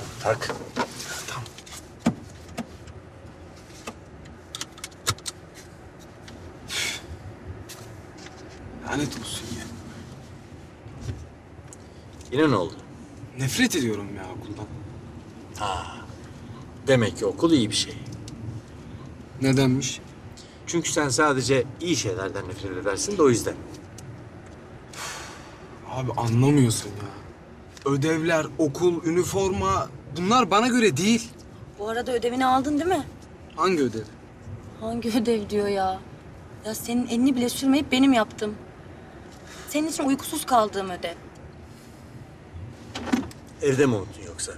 şunu tak. Tamam. Lanet olsun ya. Yine ne oldu? Nefret ediyorum ya okuldan. Demek ki okul iyi bir şey. Nedenmiş? Çünkü sen sadece iyi şeylerden nefret edersin de o yüzden. Abi anlamıyorsun ya. Ödevler, okul, üniforma bunlar bana göre değil. Bu arada ödevini aldın değil mi? Hangi ödev? Hangi ödev diyor ya? Ya senin elini bile sürmeyip benim yaptım. Senin için uykusuz kaldığım ödev. Evde mi unuttun yoksa?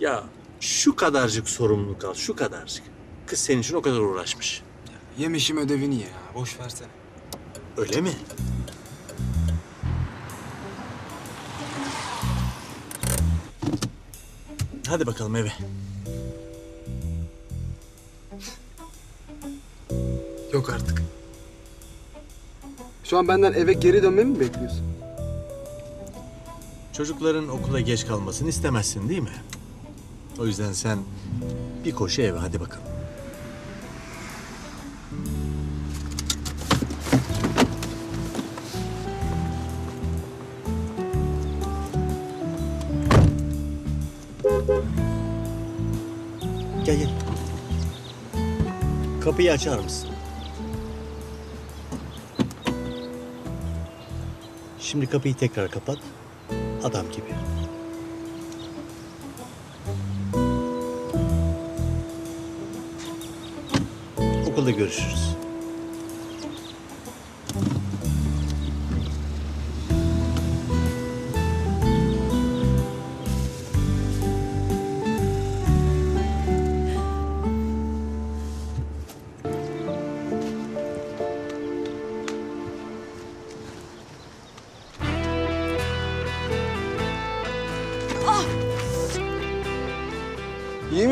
Ya şu kadarcık sorumluluk al, şu kadarcık. Kız senin için o kadar uğraşmış. Yemişim ödevini ya. Boş versene. Öyle mi? Hadi bakalım eve. Yok artık. Şu an benden eve geri dönmemi mi bekliyorsun? Çocukların okula geç kalmasını istemezsin değil mi? O yüzden sen bir koşu eve hadi bakalım. Kapıyı açar mısın? Şimdi kapıyı tekrar kapat. Adam gibi. Okulda görüşürüz.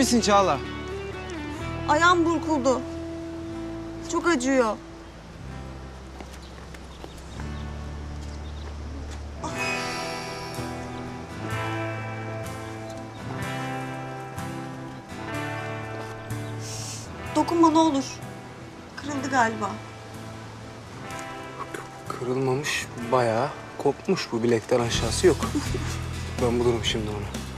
Misin Çağla? Ayağım burkuldu. Çok acıyor. Dokunma ne olur. Kırıldı galiba. Kırılmamış, bayağı kopmuş bu bilekten aşağısı yok. ben bulurum şimdi onu.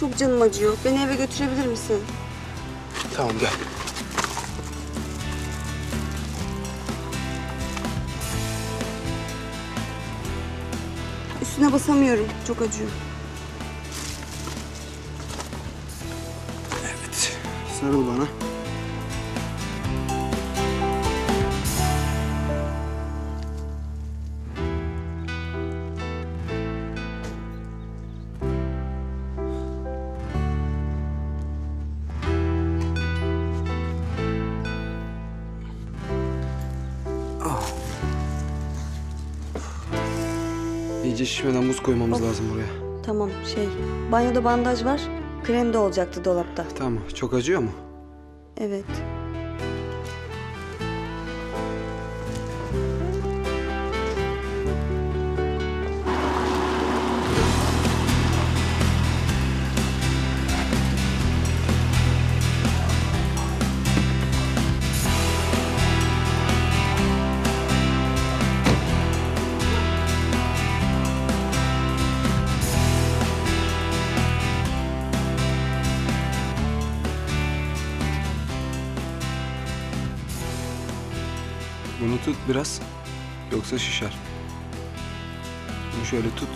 Çok canım acıyor. Beni eve götürebilir misin? Tamam gel. Üstüne basamıyorum. Çok acıyor. Evet. Sarıl bana. İyice şişmeden buz koymamız lazım buraya. Tamam şey. Banyoda bandaj var. Krem de olacaktı dolapta. Tamam. Çok acıyor mu? Evet. Biraz. Yoksa şişer. Bunu şöyle tut.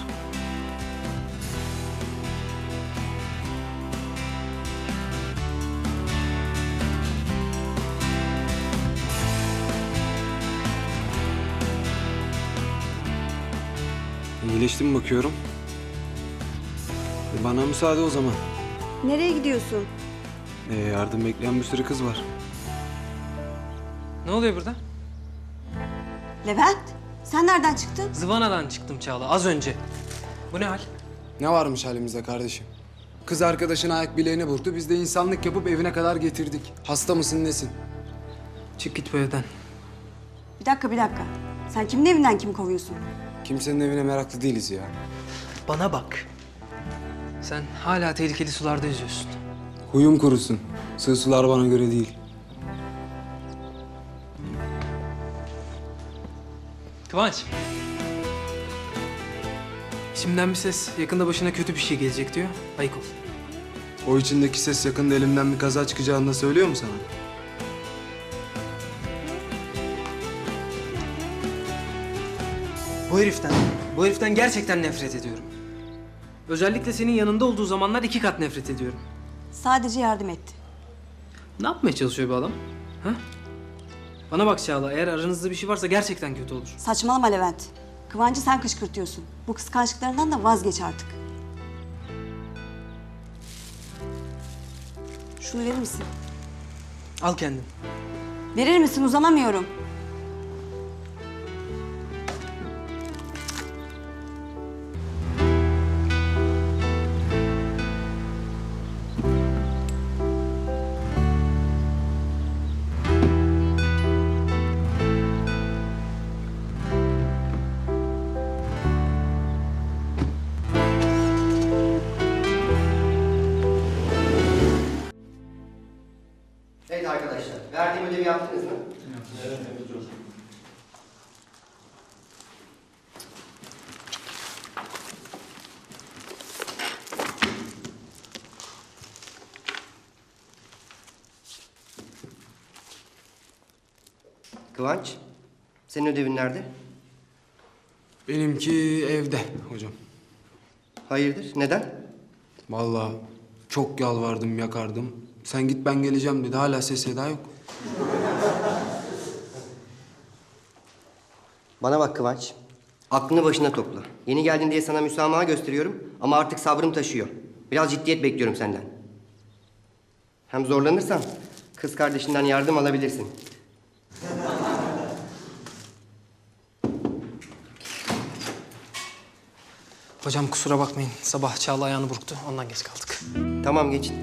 İyileşti mi bakıyorum? E, Bana müsaade o zaman. Nereye gidiyorsun? Ee, yardım bekleyen bir sürü kız var. Ne oluyor burada? Levent, sen nereden çıktın? Zıvanadan çıktım Çağla az önce. Bu ne hal? Ne varmış halimizde kardeşim? Kız arkadaşın ayak bileğini vurdu. Biz de insanlık yapıp evine kadar getirdik. Hasta mısın nesin? Çık git bu evden. Bir dakika, bir dakika. Sen kimin evinden kimi kovuyorsun? Kimsenin evine meraklı değiliz ya. Bana bak. Sen hala tehlikeli sularda yüzüyorsun. Huyum kurusun. Sığ sular bana göre değil. Kıvanç. Şimdiden bir ses yakında başına kötü bir şey gelecek diyor. Ayık ol. O içindeki ses yakında elimden bir kaza çıkacağını da söylüyor mu sana? Bu heriften, bu heriften gerçekten nefret ediyorum. Özellikle senin yanında olduğu zamanlar iki kat nefret ediyorum. Sadece yardım etti. Ne yapmaya çalışıyor bu adam? Ha? Bana bak Çağla, eğer aranızda bir şey varsa gerçekten kötü olur. Saçmalama Levent. Kıvancı sen kışkırtıyorsun. Bu kıskançlıklarından da vazgeç artık. Şunu verir misin? Al kendin. Verir misin? Uzanamıyorum. Kıvanç, senin ödevin nerede? Benimki evde hocam. Hayırdır, neden? Vallahi çok yalvardım, yakardım. Sen git ben geleceğim dedi. Hala ses seda yok. Bana bak Kıvanç, aklını başına topla. Yeni geldin diye sana müsamaha gösteriyorum ama artık sabrım taşıyor. Biraz ciddiyet bekliyorum senden. Hem zorlanırsan kız kardeşinden yardım alabilirsin. Hocam kusura bakmayın. Sabah Çağla ayağını burktu. Ondan geç kaldık. Tamam geçin.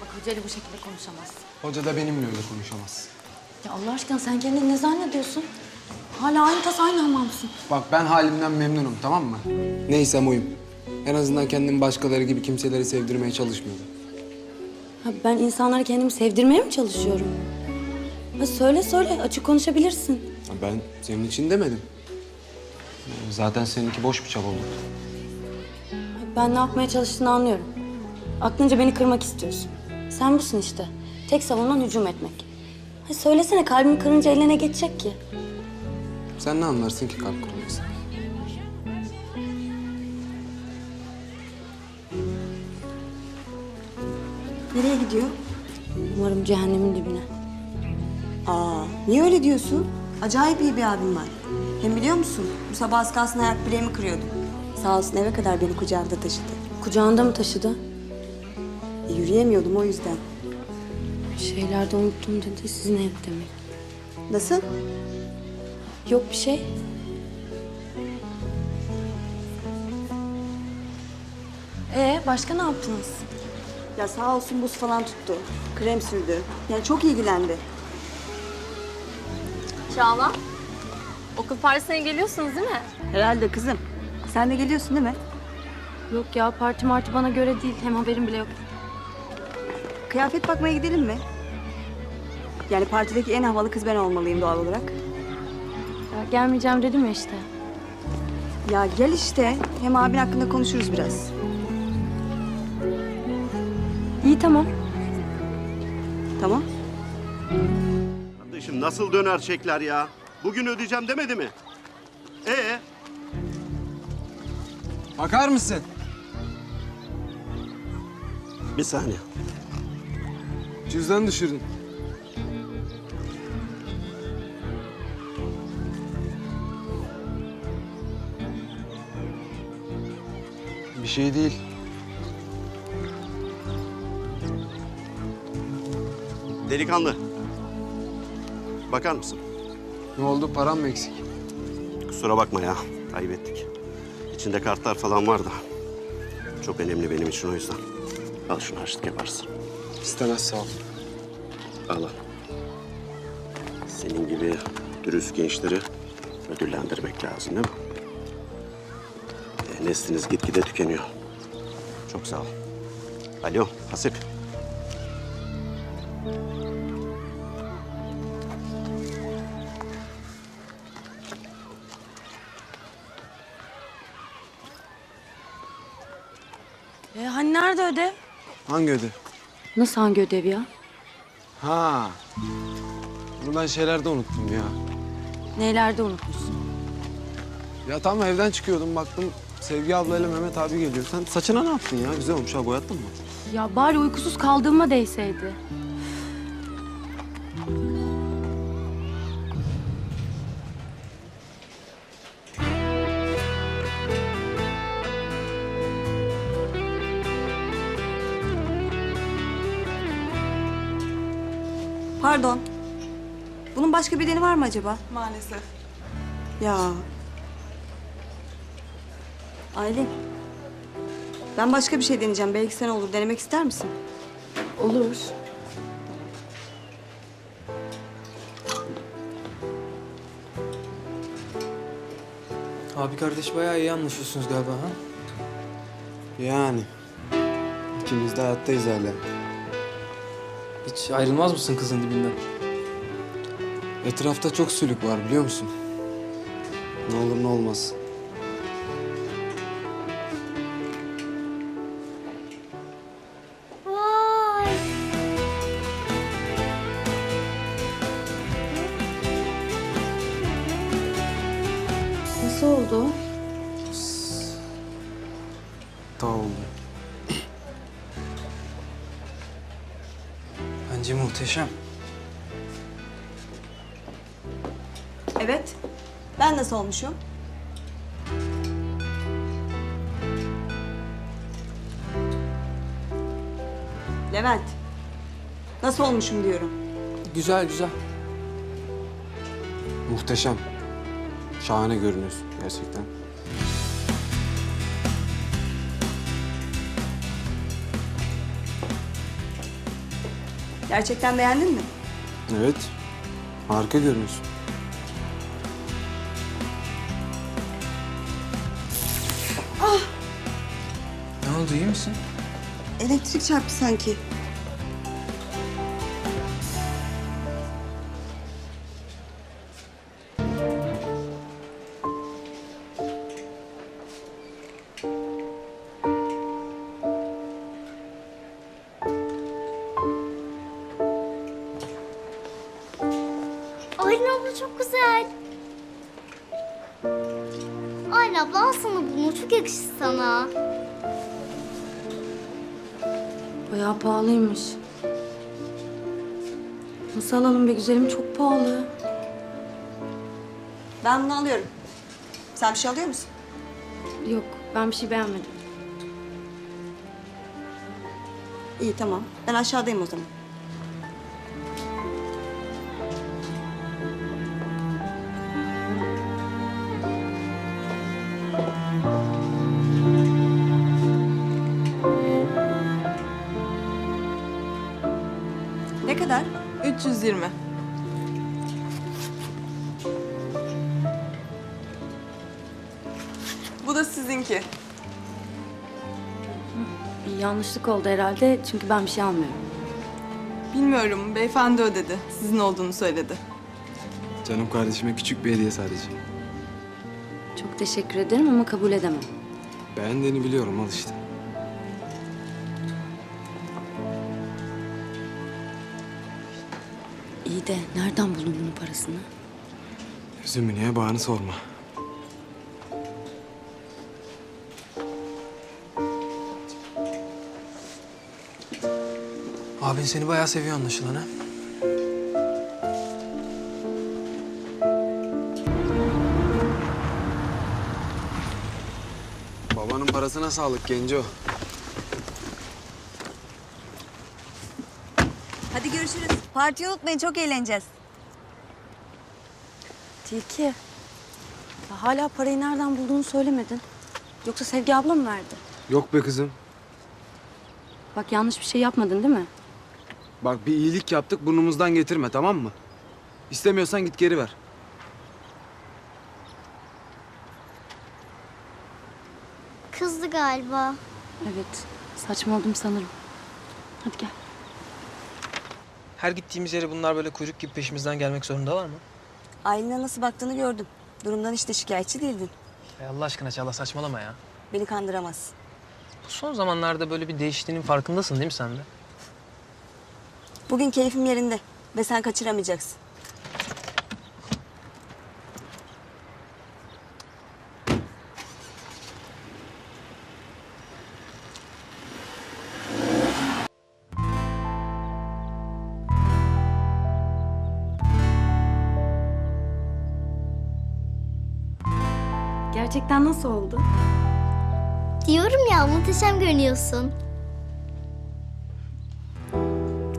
Bak hocayla bu şekilde konuşamazsın. Hoca da benimle öyle konuşamaz. Ya Allah aşkına sen kendini ne zannediyorsun? Hala aynı tas aynı hamamsın. Bak ben halimden memnunum tamam mı? Neysem oyum. En azından kendimi başkaları gibi kimseleri sevdirmeye çalışmıyorum. Ha, ben insanları kendimi sevdirmeye mi çalışıyorum? Ha, söyle söyle açık konuşabilirsin. Ya Ben senin için demedim. Zaten seninki boş bir çaba oldu. Ha, Ben ne yapmaya çalıştığını anlıyorum. Aklınca beni kırmak istiyorsun. Sen busun işte. Tek savunan hücum etmek. Ha, söylesene kalbimi kırınca eline geçecek ki. Sen ne anlarsın ki kalp kırılması? Nereye gidiyor? Umarım cehennemin dibine. Aa, niye öyle diyorsun? Acayip iyi bir abim var. Hem biliyor musun? Bu sabah az kalsın ayak bileğimi kırıyordum. Sağ olsun eve kadar beni kucağında taşıdı. Kucağında mı taşıdı? E, yürüyemiyordum o yüzden. Bir şeyler de unuttum dedi sizin ev demek. Nasıl? Yok bir şey. Ee başka ne yaptınız? Ya sağ olsun buz falan tuttu. Krem sürdü. Yani çok ilgilendi. Çağla, okul partisine geliyorsunuz değil mi? Herhalde kızım. Sen de geliyorsun değil mi? Yok ya parti marti bana göre değil. Hem haberim bile yok. Kıyafet bakmaya gidelim mi? Yani partideki en havalı kız ben olmalıyım doğal olarak. Ya, gelmeyeceğim dedim ya işte. Ya gel işte. Hem abin hakkında konuşuruz biraz. İyi tamam. Tamam. Kardeşim nasıl döner çekler ya? Bugün ödeyeceğim demedi mi? Ee, Bakar mısın? bir saniye. Cüzdan düşürdün. Şey değil. Delikanlı. Bakar mısın? Ne oldu param mı eksik? Kusura bakma ya. Kaybettik. İçinde kartlar falan var da. Çok önemli benim için o yüzden. Al şunu harçlık yaparsın. İstemez sağ ol. Al al. Senin gibi dürüst gençleri ödüllendirmek lazım değil mi? Nesliniz gitgide tükeniyor. Çok sağ ol. Alo Hasip. E, hani nerede ödev? Hangi ödev? Nasıl hangi ödev ya? Ha. Bunu ben şeylerde unuttum ya. Neylerde unutmuşsun? Ya tam evden çıkıyordum baktım Sevgi ablayla Mehmet abi geliyor. Sen saçına ne yaptın ya? Güzel olmuş ha boyattın mı? Ya bari uykusuz kaldığıma değseydi. Pardon. Bunun başka bedeni var mı acaba? Maalesef. Ya. Aylin. Ben başka bir şey deneyeceğim. Belki sen olur. Denemek ister misin? Olur. Abi kardeş bayağı iyi anlaşıyorsunuz galiba ha? Yani. İkimiz de hayattayız hala. Hiç ayrılmaz mısın kızın dibinden? Etrafta çok sülük var biliyor musun? Ne olur ne olmaz. Oldu? Oldu. Bence muhteşem. Evet. Ben nasıl olmuşum? Levent. Nasıl olmuşum diyorum. Güzel güzel. Muhteşem. Şahane görünüyorsun gerçekten. Gerçekten beğendin mi? Evet. Harika görünüyorsun. Ne oldu iyi misin? Elektrik çarptı sanki. Çok güzel. Aylin abla al sana bunu. Çok yakışır sana. Bayağı pahalıymış. Nasıl alalım be güzelim? Çok pahalı. Ben bunu alıyorum. Sen bir şey alıyor musun? Yok, ben bir şey beğenmedim. İyi tamam. Ben aşağıdayım o zaman. 320. Bu da sizinki. Bir yanlışlık oldu herhalde çünkü ben bir şey almıyorum. Bilmiyorum, beyefendi ödedi. Sizin olduğunu söyledi. Canım kardeşime küçük bir hediye sadece. Çok teşekkür ederim ama kabul edemem. Beğendiğini biliyorum al işte. İyi de nereden buldun bunun parasını? Niye bağını sorma. Abin seni bayağı seviyor anlaşılan ha? Babanın parasına sağlık Genco. Hadi görüşürüz. Partiyi unutmayın çok eğleneceğiz. Tilki. Ya hala parayı nereden bulduğunu söylemedin. Yoksa Sevgi abla mı verdi? Yok be kızım. Bak yanlış bir şey yapmadın değil mi? Bak bir iyilik yaptık burnumuzdan getirme tamam mı? İstemiyorsan git geri ver. Kızdı galiba. Evet. Saçmaladım sanırım. Hadi gel. Her gittiğimiz yere bunlar böyle kuyruk gibi peşimizden gelmek zorunda var mı? Aylin'e nasıl baktığını gördüm. Durumdan hiç de şikayetçi değildin. Ya Allah aşkına Çağla saçmalama ya. Beni kandıramaz. Bu son zamanlarda böyle bir değiştiğinin farkındasın değil mi sen de? Bugün keyfim yerinde ve sen kaçıramayacaksın. Gerçekten nasıl oldu? Diyorum ya muhteşem görünüyorsun.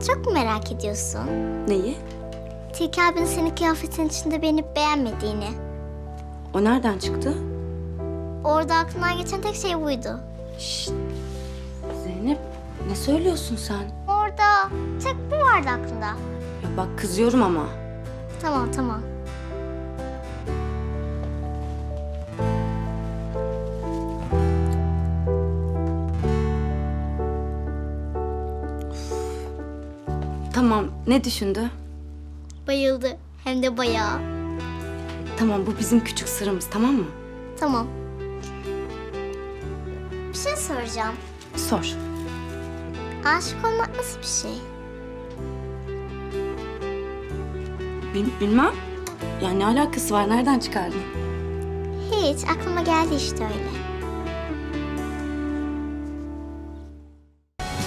Çok mu merak ediyorsun? Neyi? Tilki abinin senin kıyafetin içinde beğenip beğenmediğini. O nereden çıktı? Orada aklından geçen tek şey buydu. Şşt. Zeynep ne söylüyorsun sen? Orada tek bu vardı aklında. Ya bak kızıyorum ama. Tamam tamam. Ne düşündü? Bayıldı. Hem de bayağı. Tamam bu bizim küçük sırrımız tamam mı? Tamam. Bir şey soracağım. Sor. Aşık olmak nasıl bir şey? Bil- bilmem. Yani ne alakası var? Nereden çıkardın? Hiç aklıma geldi işte öyle.